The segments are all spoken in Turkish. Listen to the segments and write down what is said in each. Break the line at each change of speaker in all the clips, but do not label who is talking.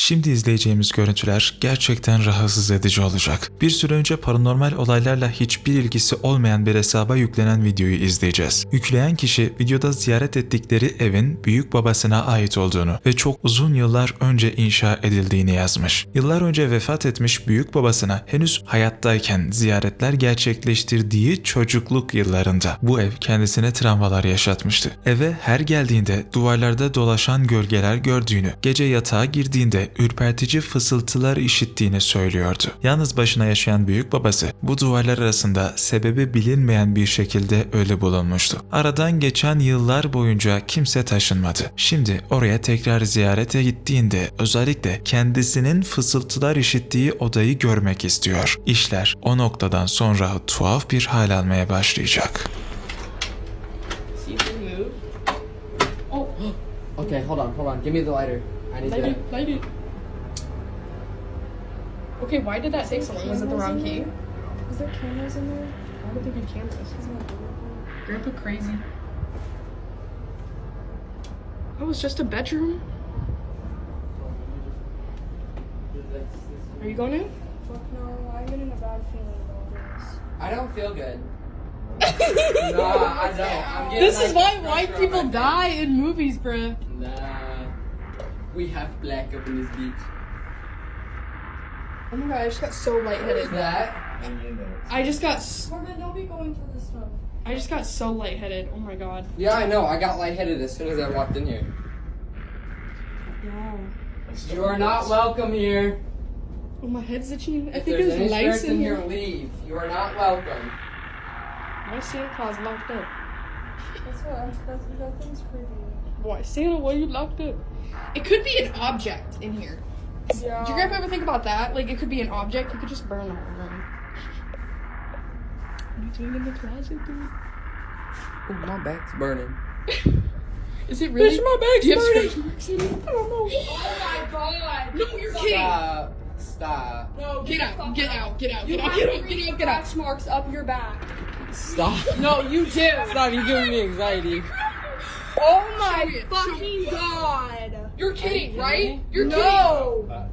Şimdi izleyeceğimiz görüntüler gerçekten rahatsız edici olacak. Bir süre önce paranormal olaylarla hiçbir ilgisi olmayan bir hesaba yüklenen videoyu izleyeceğiz. Yükleyen kişi videoda ziyaret ettikleri evin büyük babasına ait olduğunu ve çok uzun yıllar önce inşa edildiğini yazmış. Yıllar önce vefat etmiş büyük babasına henüz hayattayken ziyaretler gerçekleştirdiği çocukluk yıllarında bu ev kendisine travmalar yaşatmıştı. Eve her geldiğinde duvarlarda dolaşan gölgeler gördüğünü, gece yatağa girdiğinde ürpertici fısıltılar işittiğini söylüyordu. Yalnız başına yaşayan büyük babası bu duvarlar arasında sebebi bilinmeyen bir şekilde ölü bulunmuştu. Aradan geçen yıllar boyunca kimse taşınmadı. Şimdi oraya tekrar ziyarete gittiğinde özellikle kendisinin fısıltılar işittiği odayı görmek istiyor. İşler o noktadan sonra tuhaf bir hal almaya başlayacak.
Oh,
Okay, hold on, hold on. Give me the lighter. I need to.
it. Okay, why did that take so long? Was it the wrong key?
Is there cameras in there?
Why would there be cameras? Grandpa crazy. Oh, that was just a bedroom. Are you going in?
Fuck no, I'm in a bad feeling about this.
I don't feel good. nah, I don't. I'm getting,
This
like,
is why white people die in movies, bruh.
Nah. We have black up in this beach.
Oh my god, I just got so
What is
lightheaded.
that?
I just got s-
Corbin, don't be going through this stuff.
I just got so lightheaded. Oh my god.
Yeah, I know. I got lightheaded as soon as I walked in here.
Yeah.
You are not welcome here.
Oh, my head's itching. I
If
think
there's any
there's lights in
in
here.
here, leave. You are not welcome.
Why is Santa Claus locked up?
That's what I'm, that's, that thing's creepy.
Why Santa? Why you locked up? It could be an object in here.
Yeah.
Did your grandpa ever think about that? Like it could be an object. You could just burn the whole room. What are you doing in the closet, dude?
Oh, my back's burning.
Is it really?
Bitch, my back's
Do you have
burning.
marks in it? I don't know.
Oh my god!
No, you're kidding.
Stop. Stop.
No,
Get out, get out, get out,
You
get out,
have
get out, get out, get out.
marks up your back.
Stop.
No, you do.
Stop. You're giving me anxiety.
Oh my
Show me it, show
fucking god!
You're kidding, right? You're kidding.
No!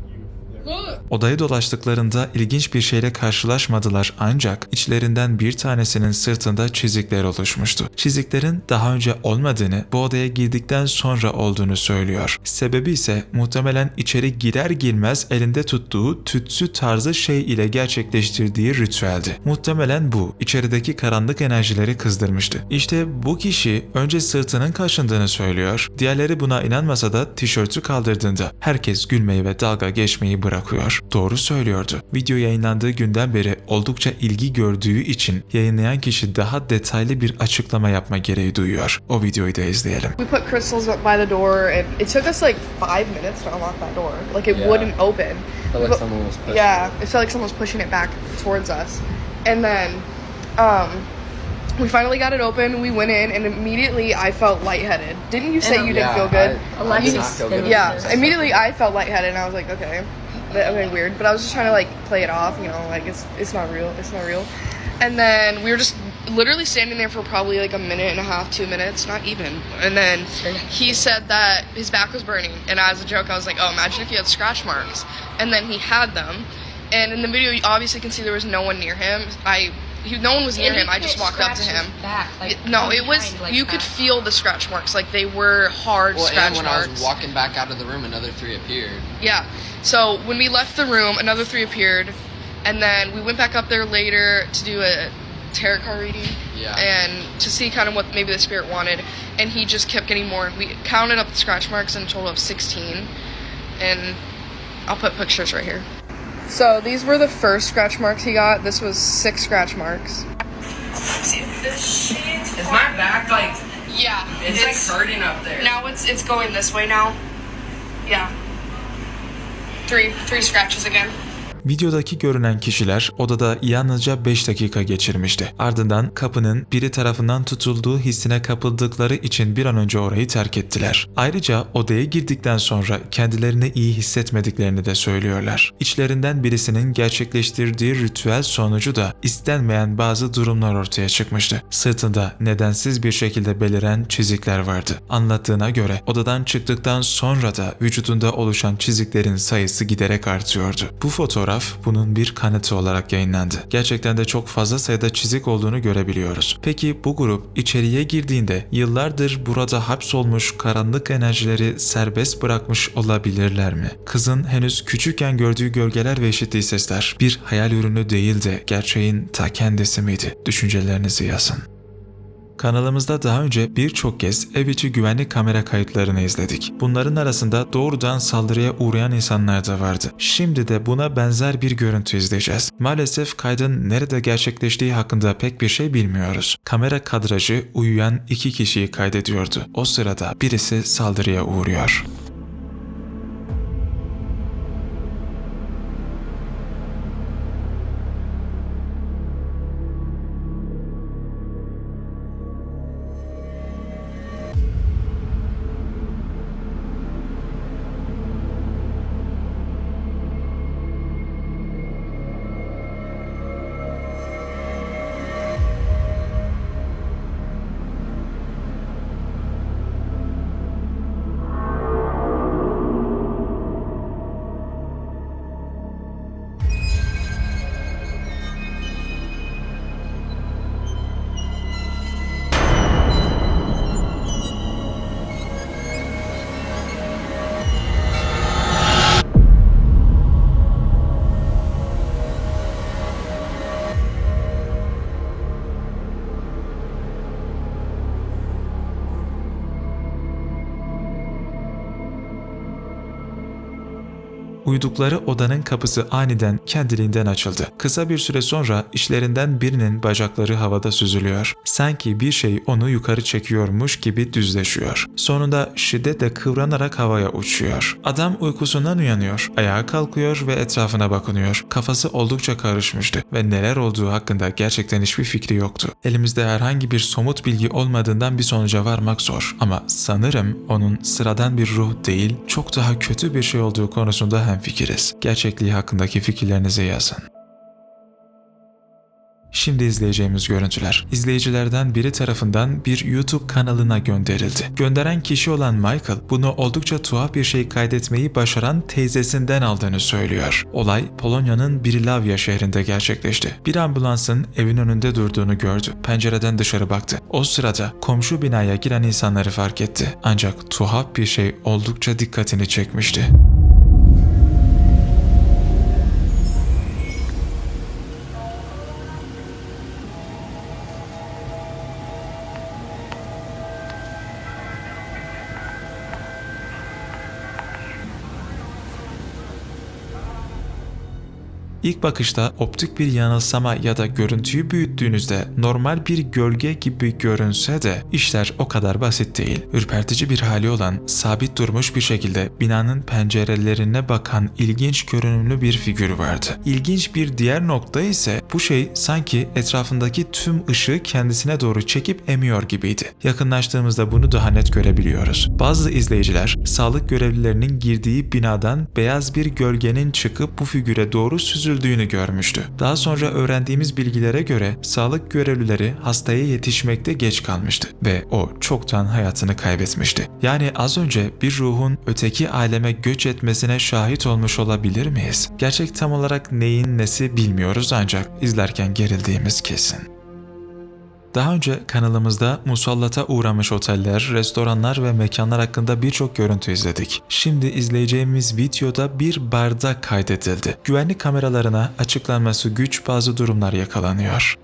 Odayı dolaştıklarında ilginç bir şeyle karşılaşmadılar ancak içlerinden bir tanesinin sırtında çizikler oluşmuştu. Çiziklerin daha önce olmadığını, bu odaya girdikten sonra olduğunu söylüyor. Sebebi ise muhtemelen içeri girer girmez elinde tuttuğu tütsü tarzı şey ile gerçekleştirdiği ritüeldi. Muhtemelen bu içerideki karanlık enerjileri kızdırmıştı. İşte bu kişi önce sırtının kaşındığını söylüyor. Diğerleri buna inanmasa da tişörtü kaldırdığında herkes gülmeyi ve dalga geçmeyi bırakıyor. Doğru söylüyordu. Video yayınlandığı günden beri oldukça ilgi gördüğü için yayınlayan kişi daha detaylı bir açıklama yapma gereği duyuyor. O videoyu da izleyelim.
We put crystals by the door, and it took us like five minutes to unlock that door. Like it
Yeah.
wouldn't open.
felt like someone was pushing
Yeah, it felt like someone was pushing it back towards us. And then, um, we finally got it open. We went in, and immediately I felt lightheaded. Didn't you say you didn't
Yeah,
feel good?
I, I did not feel good.
didn't.
yeah, immediately I felt lightheaded, and I was like, okay, that, okay, weird. But I was just trying to like play it off, you know, like it's it's not real, it's not real. And then we were just literally standing there for probably like a minute and a half, two minutes, not even. And then he said that his back was burning, and as a joke, I was like, oh, imagine if you had scratch marks. And then he had them, and in the video, you obviously can see there was no one near him. I. He, no one was near him. I just walked up to him.
Back, like,
It- no, it was.
behind, like
you could feel the scratch marks, like they were hard
Well,
scratch
and when
marks.
I was walking back out of the room, another three appeared.
Yeah. So when we left the room, another three appeared, and then we went back up there later to do a tarot card reading.
Yeah.
And to see kind of what maybe the spirit wanted, and he just kept getting more. We counted up the scratch marks in a total of sixteen, and I'll put pictures right here. So these were the first scratch marks he got. This was six scratch marks.
Is my back like
Yeah.
it's, like hurting up there?
Now it's it's going this way now. Yeah. Three three scratches again.
Videodaki görünen kişiler odada yalnızca 5 dakika geçirmişti. Ardından kapının biri tarafından tutulduğu hissine kapıldıkları için bir an önce orayı terk ettiler. Ayrıca odaya girdikten sonra kendilerini iyi hissetmediklerini de söylüyorlar. İçlerinden birisinin gerçekleştirdiği ritüel sonucu da istenmeyen bazı durumlar ortaya çıkmıştı. Sırtında nedensiz bir şekilde beliren çizikler vardı. Anlattığına göre odadan çıktıktan sonra da vücudunda oluşan çiziklerin sayısı giderek artıyordu. Bu fotoğraf bunun bir kanıtı olarak yayınlandı. Gerçekten de çok fazla sayıda çizik olduğunu görebiliyoruz. Peki bu grup içeriye girdiğinde yıllardır burada hapsolmuş karanlık enerjileri serbest bırakmış olabilirler mi? Kızın henüz küçükken gördüğü gölgeler ve işittiği sesler bir hayal ürünü değil de gerçeğin ta kendisi miydi? Düşüncelerinizi yazın. Kanalımızda daha önce birçok kez ev içi güvenlik kamera kayıtlarını izledik. Bunların arasında doğrudan saldırıya uğrayan insanlar da vardı. Şimdi de buna benzer bir görüntü izleyeceğiz. Maalesef kaydın nerede gerçekleştiği hakkında pek bir şey bilmiyoruz. Kamera kadrajı uyuyan iki kişiyi kaydediyordu. O sırada birisi saldırıya uğruyor. Uyudukları odanın kapısı aniden kendiliğinden açıldı. Kısa bir süre sonra işlerinden birinin bacakları havada süzülüyor. Sanki bir şey onu yukarı çekiyormuş gibi düzleşiyor. Sonunda şiddetle kıvranarak havaya uçuyor. Adam uykusundan uyanıyor, ayağa kalkıyor ve etrafına bakınıyor. Kafası oldukça karışmıştı ve neler olduğu hakkında gerçekten hiçbir fikri yoktu. Elimizde herhangi bir somut bilgi olmadığından bir sonuca varmak zor. Ama sanırım onun sıradan bir ruh değil, çok daha kötü bir şey olduğu konusunda hemfikiriz. Gerçekliği hakkındaki fikirlerinizi yazın. Şimdi izleyeceğimiz görüntüler izleyicilerden biri tarafından bir YouTube kanalına gönderildi. Gönderen kişi olan Michael bunu oldukça tuhaf bir şey kaydetmeyi başaran teyzesinden aldığını söylüyor. Olay Polonya'nın Brilawia şehrinde gerçekleşti. Bir ambulansın evin önünde durduğunu gördü. Pencereden dışarı baktı. O sırada komşu binaya giren insanları fark etti. Ancak tuhaf bir şey oldukça dikkatini çekmişti. İlk bakışta optik bir yanılsama ya da görüntüyü büyüttüğünüzde normal bir gölge gibi görünse de işler o kadar basit değil. Ürpertici bir hali olan sabit durmuş bir şekilde binanın pencerelerine bakan ilginç görünümlü bir figür vardı. İlginç bir diğer nokta ise bu şey sanki etrafındaki tüm ışığı kendisine doğru çekip emiyor gibiydi. Yakınlaştığımızda bunu daha net görebiliyoruz. Bazı izleyiciler sağlık görevlilerinin girdiği binadan beyaz bir gölgenin çıkıp bu figüre doğru süzüldüğünü görmüştü. Daha sonra öğrendiğimiz bilgilere göre sağlık görevlileri hastaya yetişmekte geç kalmıştı ve o çoktan hayatını kaybetmişti. Yani az önce bir ruhun öteki aleme göç etmesine şahit olmuş olabilir miyiz? Gerçek tam olarak neyin nesi bilmiyoruz ancak izlerken gerildiğimiz kesin. Daha önce kanalımızda musallata uğramış oteller, restoranlar ve mekanlar hakkında birçok görüntü izledik. Şimdi izleyeceğimiz videoda bir barda kaydedildi. Güvenlik kameralarına açıklanması güç bazı durumlar yakalanıyor.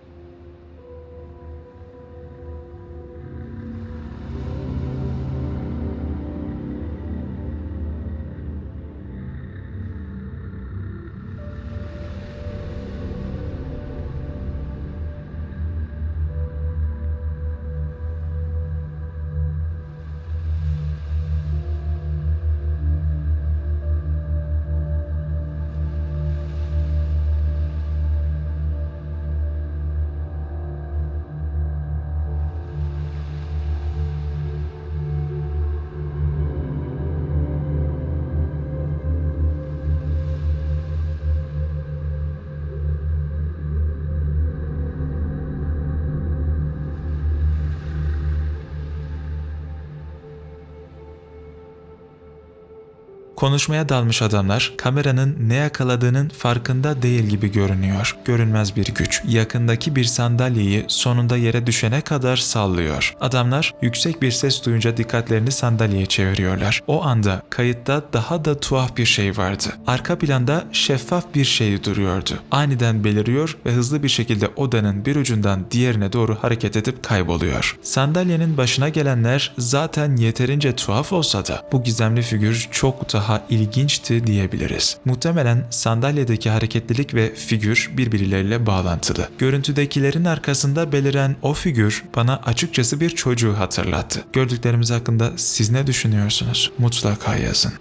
Konuşmaya dalmış adamlar kameranın ne yakaladığının farkında değil gibi görünüyor. Görünmez bir güç yakındaki bir sandalyeyi sonunda yere düşene kadar sallıyor. Adamlar yüksek bir ses duyunca dikkatlerini sandalyeye çeviriyorlar. O anda kayıtta daha da tuhaf bir şey vardı. Arka planda şeffaf bir şey duruyordu. Aniden beliriyor ve hızlı bir şekilde odanın bir ucundan diğerine doğru hareket edip kayboluyor. Sandalyenin başına gelenler zaten yeterince tuhaf olsa da bu gizemli figür çok daha ilginçti diyebiliriz. Muhtemelen sandalyedeki hareketlilik ve figür birbirleriyle bağlantılı. Görüntüdekilerin arkasında beliren o figür bana açıkçası bir çocuğu hatırlattı. Gördüklerimiz hakkında siz ne düşünüyorsunuz? Mutlaka yazın.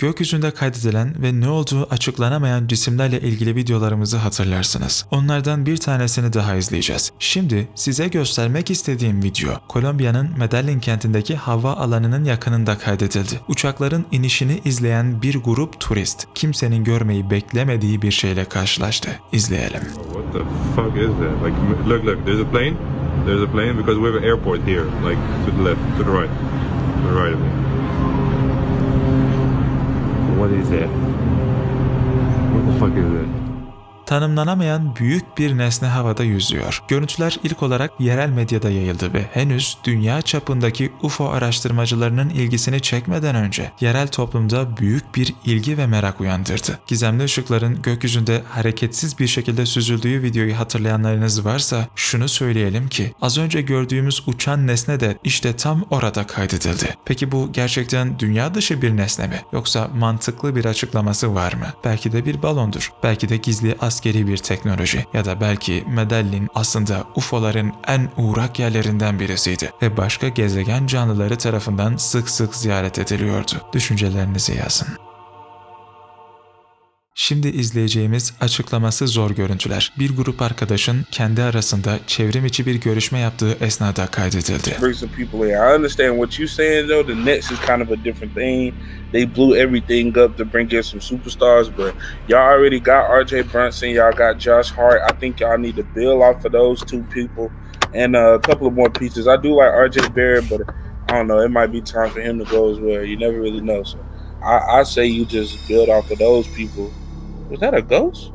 Gökyüzünde kaydedilen ve ne olduğu açıklanamayan cisimlerle ilgili videolarımızı hatırlarsınız. Onlardan bir tanesini daha izleyeceğiz. Şimdi size göstermek istediğim video, Kolombiya'nın Medellin kentindeki hava alanının yakınında kaydedildi. Uçakların inişini izleyen bir grup turist, kimsenin görmeyi beklemediği bir şeyle karşılaştı. İzleyelim.
What the fuck is that? Like, look, look, there's a plane. There's a plane because we have an airport here, like to the left, to the right, to the right of me. What is that? What the fuck is that?
Tanımlanamayan büyük bir nesne havada yüzüyor. Görüntüler ilk olarak yerel medyada yayıldı ve henüz dünya çapındaki UFO araştırmacılarının ilgisini çekmeden önce yerel toplumda büyük bir ilgi ve merak uyandırdı. Gizemli ışıkların gökyüzünde hareketsiz bir şekilde süzüldüğü videoyu hatırlayanlarınız varsa şunu söyleyelim ki az önce gördüğümüz uçan nesne de işte tam orada kaydedildi. Peki bu gerçekten dünya dışı bir nesne mi? Yoksa mantıklı bir açıklaması var mı? Belki de bir balondur. Belki de gizli askeri bir teknoloji ya da belki Medellin aslında UFO'ların en uğrak yerlerinden birisiydi ve başka gezegen canlıları tarafından sık sık ziyaret ediliyordu. Düşüncelerinizi yazın. Şimdi izleyeceğimiz açıklaması zor görüntüler. Bir grup arkadaşın kendi arasında çevrim içi bir görüşme yaptığı esnada kaydedildi.
They blew everything up to bring in some superstars, but y'all already got RJ Brunson. Y'all got Josh Hart. I think y'all need to build off of those two people and uh, a couple of more pieces. I do like RJ Barrett, but I don't know. It might be time for him to go as well. You never really know. So I, I say you just build off of those people. Was that a ghost?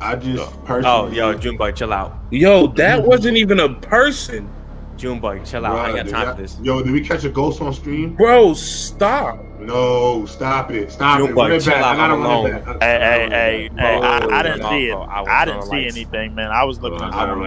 I just
Oh,
personally.
yo, Junebug, chill out.
Yo, that wasn't even a person.
Junebug, chill out. I ain't got
Bruh,
time
did
for this.
Yo, did we catch a ghost on stream?
Bro, stop.
No, stop it, stop it.
Junebug,
Run it
chill
back.
out,
I gotta
I'm alone.
Hey, hey, hey, hey! I, I didn't
Oh,
see it.
I
I didn't see
lights.
anything, man. I was looking
Well,
at
I
I
don't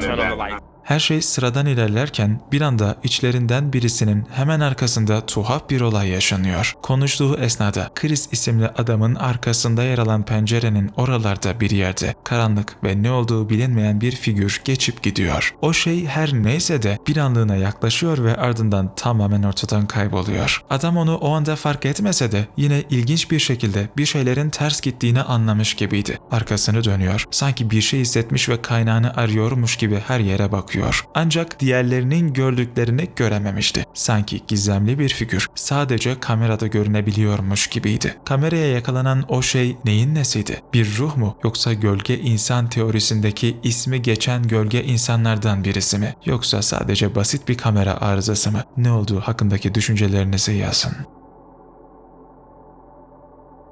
Her şey sıradan ilerlerken bir anda içlerinden birisinin hemen arkasında tuhaf bir olay yaşanıyor. Konuştuğu esnada Chris isimli adamın arkasında yer alan pencerenin oralarda bir yerde karanlık ve ne olduğu bilinmeyen bir figür geçip gidiyor. O şey her neyse de bir anlığına yaklaşıyor ve ardından tamamen ortadan kayboluyor. Adam onu o anda fark etmese de yine ilginç bir şekilde bir şeylerin ters gittiğini anlamış gibiydi. Arkasını dönüyor. Sanki bir şey hissetmiş ve kaynağını arıyormuş gibi her yere bakıyor. Ancak diğerlerinin gördüklerini görememişti. Sanki gizemli bir figür sadece kamerada görünebiliyormuş gibiydi. Kameraya yakalanan o şey neyin nesiydi? Bir ruh mu yoksa gölge insan teorisindeki ismi geçen gölge insanlardan birisi mi? Yoksa sadece basit bir kamera arızası mı? Ne olduğu hakkındaki düşüncelerinizi yazın.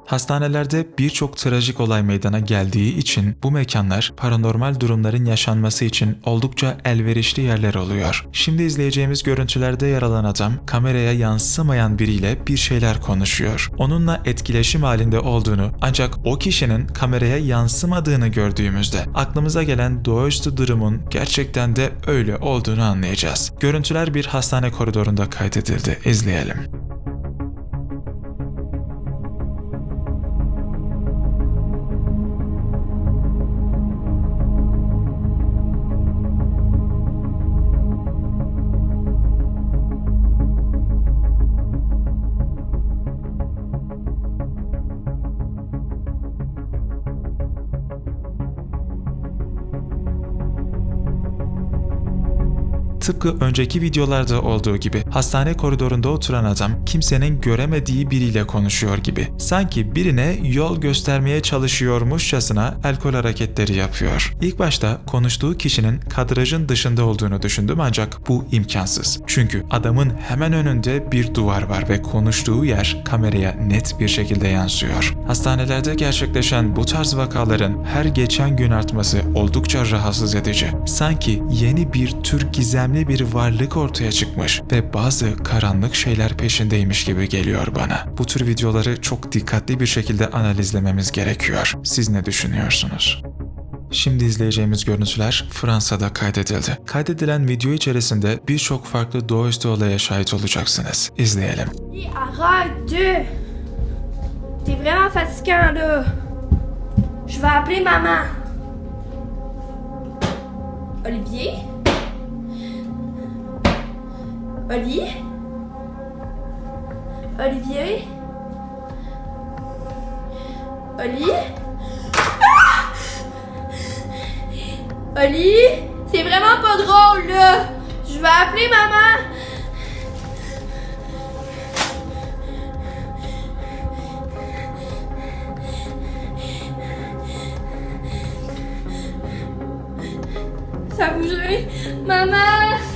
Hastanelerde birçok trajik olay meydana geldiği için bu mekanlar paranormal durumların yaşanması için oldukça elverişli yerler oluyor. Şimdi izleyeceğimiz görüntülerde yer alan adam kameraya yansımayan biriyle bir şeyler konuşuyor. Onunla etkileşim halinde olduğunu ancak o kişinin kameraya yansımadığını gördüğümüzde aklımıza gelen doğaüstü durumun gerçekten de öyle olduğunu anlayacağız. Görüntüler bir hastane koridorunda kaydedildi. İzleyelim. Tıpkı önceki videolarda olduğu gibi hastane koridorunda oturan adam kimsenin göremediği biriyle konuşuyor gibi. Sanki birine yol göstermeye çalışıyormuşçasına alkol hareketleri yapıyor. İlk başta konuştuğu kişinin kadrajın dışında olduğunu düşündüm ancak bu imkansız. Çünkü adamın hemen önünde bir duvar var ve konuştuğu yer kameraya net bir şekilde yansıyor. Hastanelerde gerçekleşen bu tarz vakaların her geçen gün artması oldukça rahatsız edici. Sanki yeni bir tür gizemli bir varlık ortaya çıkmış ve bazı karanlık şeyler peşindeymiş gibi geliyor bana. Bu tür videoları çok dikkatli bir şekilde analizlememiz gerekiyor. Siz ne düşünüyorsunuz? Şimdi izleyeceğimiz görüntüler Fransa'da kaydedildi. Kaydedilen video içerisinde birçok farklı doğaüstü olaya şahit olacaksınız. İzleyelim.
T'es vraiment fatigant là. Je vais appeler maman. Olivier? Oli? Olivier? Oli? Ah! Oli? C'est vraiment pas drôle là. Je vais appeler maman. 妈妈。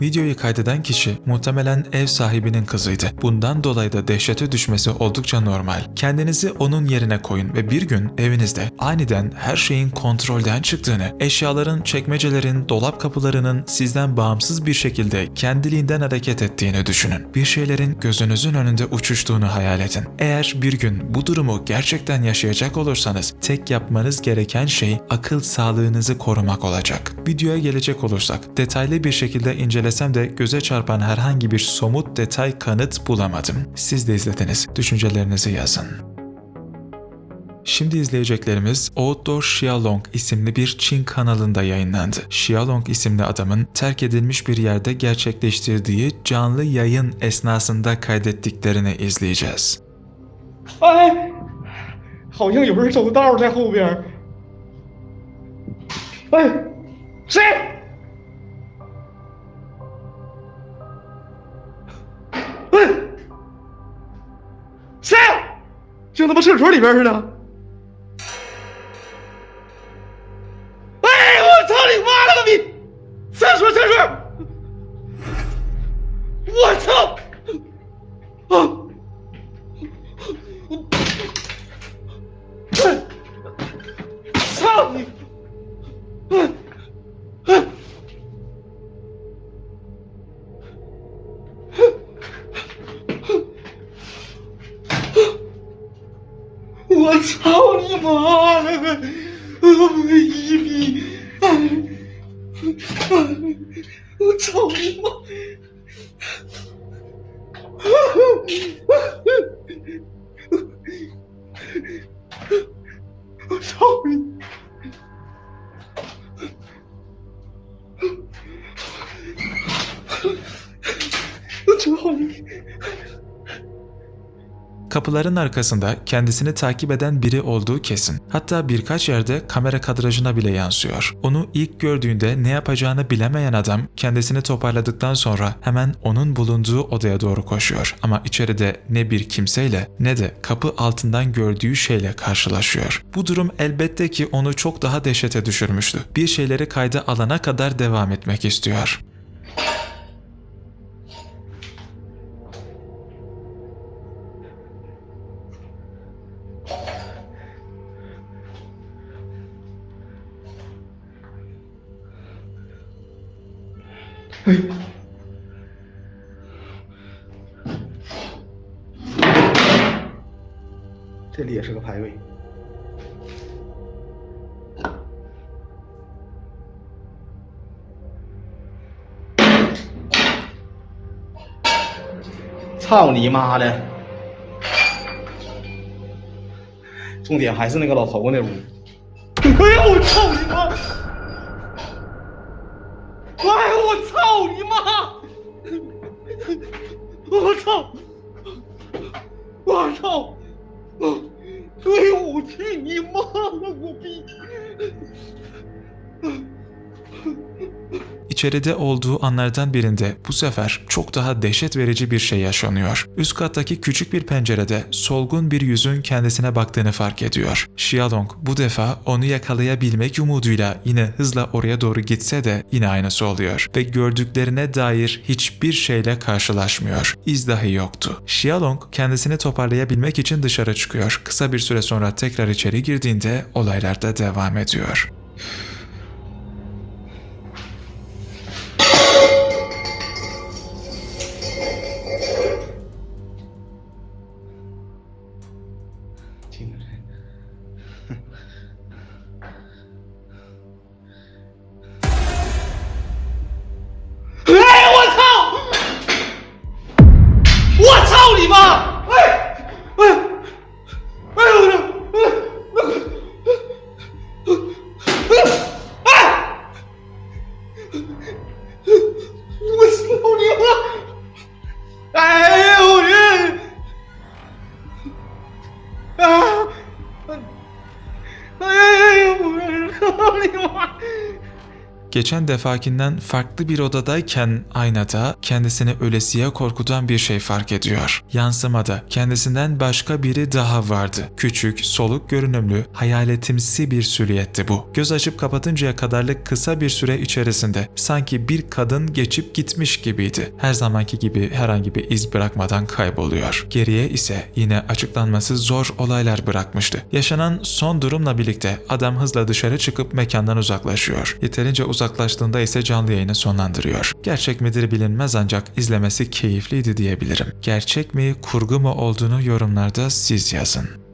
Videoyu kaydeden kişi muhtemelen ev sahibinin kızıydı. Bundan dolayı da dehşete düşmesi oldukça normal. Kendinizi onun yerine koyun ve bir gün evinizde aniden her şeyin kontrolden çıktığını, eşyaların, çekmecelerin, dolap kapılarının sizden bağımsız bir şekilde kendiliğinden hareket ettiğini düşünün. Bir şeylerin gözünüzün önünde uçuştuğunu hayal edin. Eğer bir gün bu durumu gerçekten yaşayacak olursanız tek yapmanız gereken şey akıl sağlığınızı korumak olacak. Videoya gelecek olursak detaylı bir şekilde incelesem de göze çarpan herhangi bir somut detay kanıt bulamadım. Siz de izlediniz. Düşüncelerinizi yazın. Şimdi izleyeceklerimiz Outdoor Xiaolong isimli bir Çin kanalında yayınlandı. Xiaolong isimli adamın terk edilmiş bir yerde gerçekleştirdiği canlı yayın esnasında kaydettiklerini izleyeceğiz.
哎，好像有人走道在后边。哎，谁？ 他妈厕所里边似的。哎，我操你妈了个逼！厕所，厕所！我操！啊！操你！妈了个！我一逼！我操你！妈！我操你！我操你！
Kapıların arkasında kendisini takip eden biri olduğu kesin. Hatta birkaç yerde kamera kadrajına bile yansıyor. Onu ilk gördüğünde ne yapacağını bilemeyen adam kendisini toparladıktan sonra hemen onun bulunduğu odaya doğru koşuyor. Ama içeride ne bir kimseyle ne de kapı altından gördüğü şeyle karşılaşıyor. Bu durum elbette ki onu çok daha dehşete düşürmüştü. Bir şeyleri kayda alana kadar devam etmek istiyor.
这里也是个排位。操你妈的！重点还是那个老头那屋。哎，我操你妈！去你妈了，我逼！
İçeride olduğu anlardan birinde bu sefer çok daha dehşet verici bir şey yaşanıyor. Üst kattaki küçük bir pencerede solgun bir yüzün kendisine baktığını fark ediyor. Xiaolong bu defa onu yakalayabilmek umuduyla yine hızla oraya doğru gitse de yine aynısı oluyor ve gördüklerine dair hiçbir şeyle karşılaşmıyor. İz dahi yoktu. Xiaolong kendisini toparlayabilmek için dışarı çıkıyor. Kısa bir süre sonra tekrar içeri girdiğinde olaylar da devam ediyor. Geçen defakinden farklı bir odadayken aynada kendisini ölesiye korkutan bir şey fark ediyor. Yansımada kendisinden başka biri daha vardı. Küçük, soluk görünümlü, hayaletimsi bir silüetti bu. Göz açıp kapatıncaya kadarlık kısa bir süre içerisinde sanki bir kadın geçip gitmiş gibiydi. Her zamanki gibi herhangi bir iz bırakmadan kayboluyor. Geriye ise yine açıklanması zor olaylar bırakmıştı. Yaşanan son durumla birlikte adam hızla dışarı çıkıp mekandan uzaklaşıyor. Yeterince uzaklaştığında ise canlı yayını sonlandırıyor. Gerçek midir bilinmez ancak izlemesi keyifliydi diyebilirim. Gerçek mi, kurgu mu olduğunu yorumlarda siz yazın.